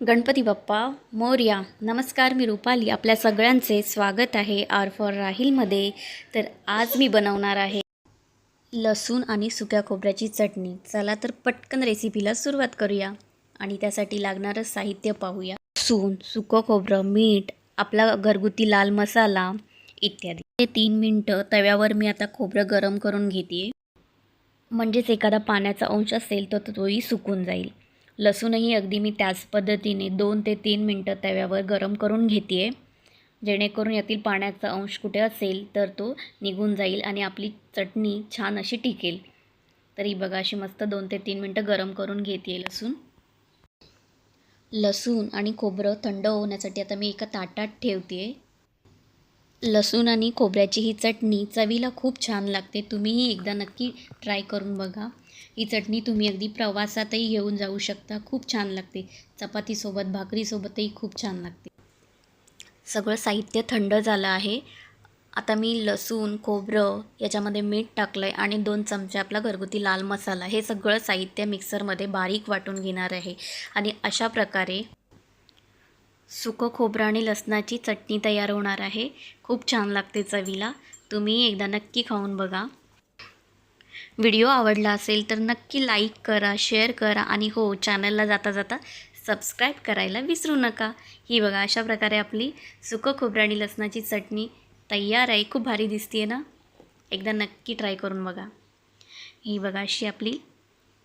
गणपती बाप्पा मोर्या नमस्कार मी रुपाली. आपल्या सगळ्यांचे स्वागत आहे आर फॉर राहीलमध्ये. तर आज मी बनवणार आहे लसूण आणि सुक्या खोबऱ्याची चटणी. चला तर पटकन रेसिपीला सुरुवात करूया आणि त्यासाठी लागणारं साहित्य पाहूया. लसूण सुकं खोबरं मीठ आपला घरगुती लाल मसाला इत्यादी. हे तीन मिनटं तव्यावर मी आता खोबरं गरम करून घेते म्हणजेच एखादा पाण्याचा अंश असेल तर तोही सुकून जाईल. लसूणही अगदी मी त्याच पद्धतीने दोन ते तीन मिनटं तव्यावर गरम करून घेते आहे जेणेकरून यातील पाण्याचा अंश कुठे असेल तर तो निघून जाईल आणि आपली चटणी छान अशी टिकेल. तरी बघा अशी मस्त दोन ते तीन मिनटं गरम करून घेते लसूण. लसूण आणि खोबरं थंड होण्यासाठी आता मी एका ताटात ठेवते लसूण आणि खोबऱ्याची ही चटणी चवीला खूप छान लागते. तुम्हीही एकदा नक्की ट्राय करून बघा. ही चटणी तुम्ही अगदी प्रवासातही घेऊन जाऊ शकता. खूप छान लागते. चपातीसोबत भाकरीसोबतही खूप छान लागते. सगळं साहित्य थंड झालं आहे. आता मी लसूण खोबरं याच्यामध्ये मीठ टाकलं आहे आणि दोन चमचे आपला घरगुती लाल मसाला. हे सगळं साहित्य मिक्सरमध्ये बारीक वाटून घेणार आहे. आणि अशा प्रकारे सुकं खोबरं आणि लसणाची चटणी तयार होणार आहे. खूप छान लागते चवीला. तुम्ही एकदा नक्की खाऊन बघा. व्हिडिओ आवडला असेल तर नक्की लाईक करा शेअर करा आणि हो चॅनलला जाता जाता सबस्क्राईब करायला विसरू नका. ही बघा अशा प्रकारे आपली सुकं खोबरं आणि लसणाची चटणी तयार आहे. खूप भारी दिसते ना? एकदा नक्की ट्राय करून बघा. ही बघा अशी आपली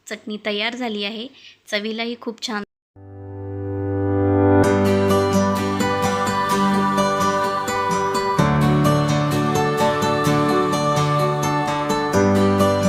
चटणी तयार झाली आहे. चवीलाही खूप छान